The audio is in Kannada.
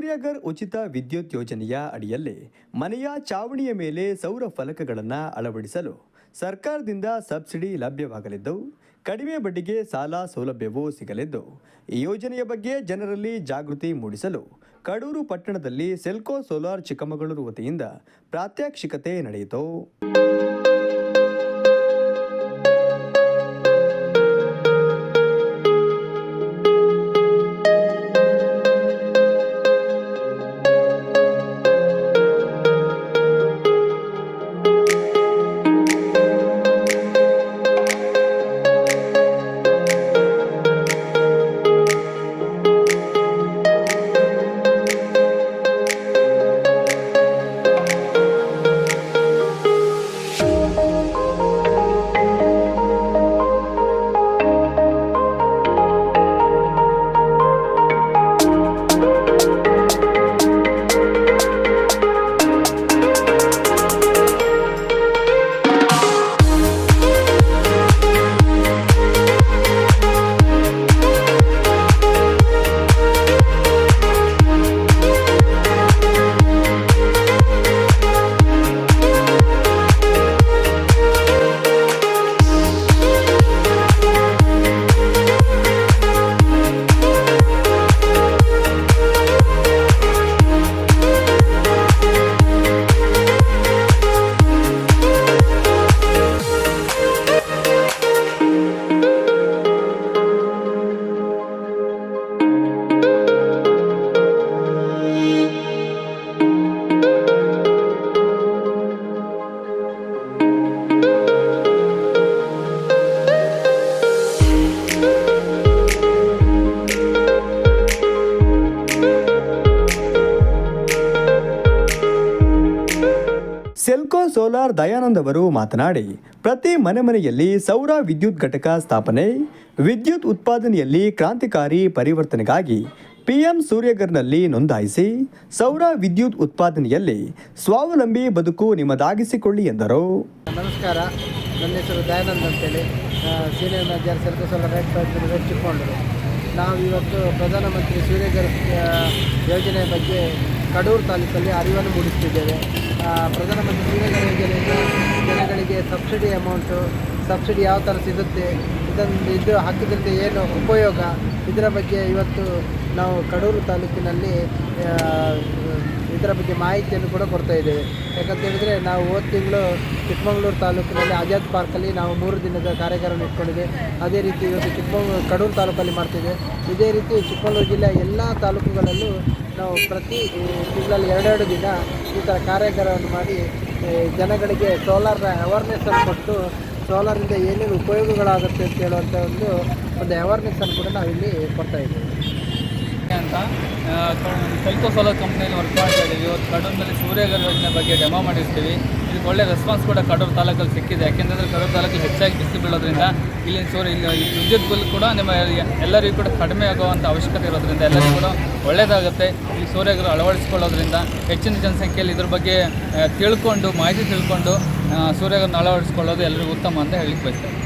ಸೂರ್ಯಗರ್ ಉಚಿತ ವಿದ್ಯುತ್ ಯೋಜನೆಯ ಅಡಿಯಲ್ಲಿ ಮನೆಯ ಚಾವಣಿಯ ಮೇಲೆ ಸೌರ ಫಲಕಗಳನ್ನು ಅಳವಡಿಸಲು ಸರ್ಕಾರದಿಂದ ಸಬ್ಸಿಡಿ ಲಭ್ಯವಾಗಲಿದ್ದು, ಕಡಿಮೆ ಬಡ್ಡಿಗೆ ಸಾಲ ಸೌಲಭ್ಯವೂ ಸಿಗಲಿದ್ದು, ಈ ಯೋಜನೆಯ ಬಗ್ಗೆ ಜನರಲ್ಲಿ ಜಾಗೃತಿ ಮೂಡಿಸಲು ಕಡೂರು ಪಟ್ಟಣದಲ್ಲಿ ಸೆಲ್ಕೋ ಸೋಲಾರ್ ಚಿಕ್ಕಮಗಳೂರು ವತಿಯಿಂದ ಪ್ರಾತ್ಯಕ್ಷಿಕತೆ ನಡೆಯಿತು. ಸೆಲ್ಕೋ ಸೋಲಾರ್ ದಯಾನಂದ್ ಅವರು ಮಾತನಾಡಿ, ಪ್ರತಿ ಮನೆ ಮನೆಯಲ್ಲಿ ಸೌರ ವಿದ್ಯುತ್ ಘಟಕ ಸ್ಥಾಪನೆ, ವಿದ್ಯುತ್ ಉತ್ಪಾದನೆಯಲ್ಲಿ ಕ್ರಾಂತಿಕಾರಿ ಪರಿವರ್ತನೆಗಾಗಿ ಪಿಎಂ ಸೂರ್ಯಗರ್ನಲ್ಲಿ ನೋಂದಾಯಿಸಿ ಸೌರ ವಿದ್ಯುತ್ ಉತ್ಪಾದನೆಯಲ್ಲಿ ಸ್ವಾವಲಂಬಿ ಬದುಕು ನಿಮ್ಮದಾಗಿಸಿಕೊಳ್ಳಿ ಎಂದರು. ನಮಸ್ಕಾರ, ನನ್ನ ಹೆಸರು ದಯಾನಂದ್ ಅಂತೇಳಿ. ಸೀನಿಯರ್ ಮ್ಯಾನೇಜರ್ ಸೆಲ್ಕೋ ಸೋಲಾರ್ ರೆಡ್ ಚಿಕ್ಕೊಂಡರು ನಾವು ಇವತ್ತು ಪ್ರಧಾನಮಂತ್ರಿ ಸೂರ್ಯಗರ್ ಯೋಜನೆ ಬಗ್ಗೆ ಕಡೂರು ತಾಲೂಕಲ್ಲಿ ಅರಿವನ್ನು ಮೂಡಿಸ್ತಿದ್ದೇವೆ. ಪ್ರಧಾನಮಂತ್ರಿ ಜೀವನ ಯೋಜನೆಯಿಂದ ಜನಗಳಿಗೆ ಸಬ್ಸಿಡಿ ಅಮೌಂಟು, ಸಬ್ಸಿಡಿ ಯಾವ ಥರ ಸಿಗುತ್ತೆ ಇದನ್ನು ಇದು ಹಾಕಿದ್ರಿಂದ ಏನು ಉಪಯೋಗ, ಇದರ ಬಗ್ಗೆ ಇವತ್ತು ನಾವು ಕಡೂರು ತಾಲೂಕಿನಲ್ಲಿ ಇದರ ಬಗ್ಗೆ ಮಾಹಿತಿಯನ್ನು ಕೂಡ ಕೊಡ್ತಾ ಇದ್ದೇವೆ. ಯಾಕಂತ ಹೇಳಿದರೆ ನಾವು ಹೋದ ತಿಂಗಳು ಚಿಕ್ಕಮಗಳೂರು ತಾಲೂಕಿನಲ್ಲಿ ಆಜಾದ್ ಪಾರ್ಕಲ್ಲಿ ನಾವು ಮೂರು ದಿನದ ಕಾರ್ಯಕ್ರಮ ಇಟ್ಕೊಂಡಿದ್ದೆ. ಅದೇ ರೀತಿ ಇವತ್ತು ಚಿಕ್ಕಮಗಳೂರು, ಕಡೂರು ತಾಲೂಕಲ್ಲಿ ಮಾಡ್ತಿದ್ದೆ. ಇದೇ ರೀತಿ ಚಿಕ್ಕಮಗಳೂರು ಜಿಲ್ಲೆಯ ಎಲ್ಲ ತಾಲೂಕುಗಳಲ್ಲೂ ನಾವು ಪ್ರತಿ ತಿಂಗಳಲ್ಲಿ ಎರಡೆರಡು ದಿನ ಈ ಥರ ಕಾರ್ಯಾಗಾರವನ್ನು ಮಾಡಿ ಜನಗಳಿಗೆ ಸೋಲಾರ್ನ ಅವೇರ್ನೆಸ್ಸನ್ನು ಕೊಟ್ಟು ಸೋಲಾರಿಂದ ಏನೇನು ಉಪಯೋಗಗಳಾಗುತ್ತೆ ಅಂತ ಹೇಳುವಂಥ ಒಂದು ಒಂದು ಅವೇರ್ನೆಸ್ಸನ್ನು ಕೂಡ ನಾವಿಲ್ಲಿ ಕೊಡ್ತಾ ಇದ್ದೇವೆ. ಅಂತ ಸೆಲ್ಕೋ ಸೋಲಾರ್ ಕಂಪ್ನಿಯಲ್ಲಿ ವರ್ಕ್ ಮಾಡ್ತಾ ಇದ್ದೀವಿ ಇವತ್ತು ಕಡೂರಿನಲ್ಲಿ ಸೂರ್ಯಗರ್ ಯೋಜನೆ ಬಗ್ಗೆ ಡೆಮೋ ಮಾಡಿರ್ತೀವಿ. ಇದಕ್ಕೆ ಒಳ್ಳೆ ರೆಸ್ಪಾನ್ಸ್ ಕೂಡ ಕಡೂರು ತಾಲೂಕಲ್ಲಿ ಸಿಕ್ಕಿದೆ. ಯಾಕೆಂದರೆ ಕಡೂರು ತಾಲೂಕಲ್ಲಿ ಹೆಚ್ಚಾಗಿ ಬಿಸಿ ಬೀಳೋದ್ರಿಂದ ಇಲ್ಲಿನ ಸೂರ್ಯ, ಇಲ್ಲಿ ವಿದ್ಯುತ್ ಬಿಲ್ ಕೂಡ ನಿಮ್ಮ ಎಲ್ಲರಿಗೂ ಕೂಡ ಕಡಿಮೆ ಆಗುವಂಥ ಅವಶ್ಯಕತೆ ಇರೋದ್ರಿಂದ ಎಲ್ಲರಿಗೂ ಕೂಡ ಒಳ್ಳೆಯದಾಗುತ್ತೆ. ಈ ಸೂರ್ಯಗರು ಅಳವಡಿಸ್ಕೊಳ್ಳೋದ್ರಿಂದ ಹೆಚ್ಚಿನ ಜನಸಂಖ್ಯೆಯಲ್ಲಿ ಇದ್ರ ಬಗ್ಗೆ ತಿಳ್ಕೊಂಡು, ಮಾಹಿತಿ ತಿಳ್ಕೊಂಡು ಸೂರ್ಯಗರನ್ನ ಅಳವಡಿಸ್ಕೊಳ್ಳೋದು ಎಲ್ಲರಿಗೂ ಉತ್ತಮ ಅಂತ ಹೇಳಿಕ್ಕೆ ಬಯಸ್ತೇನೆ.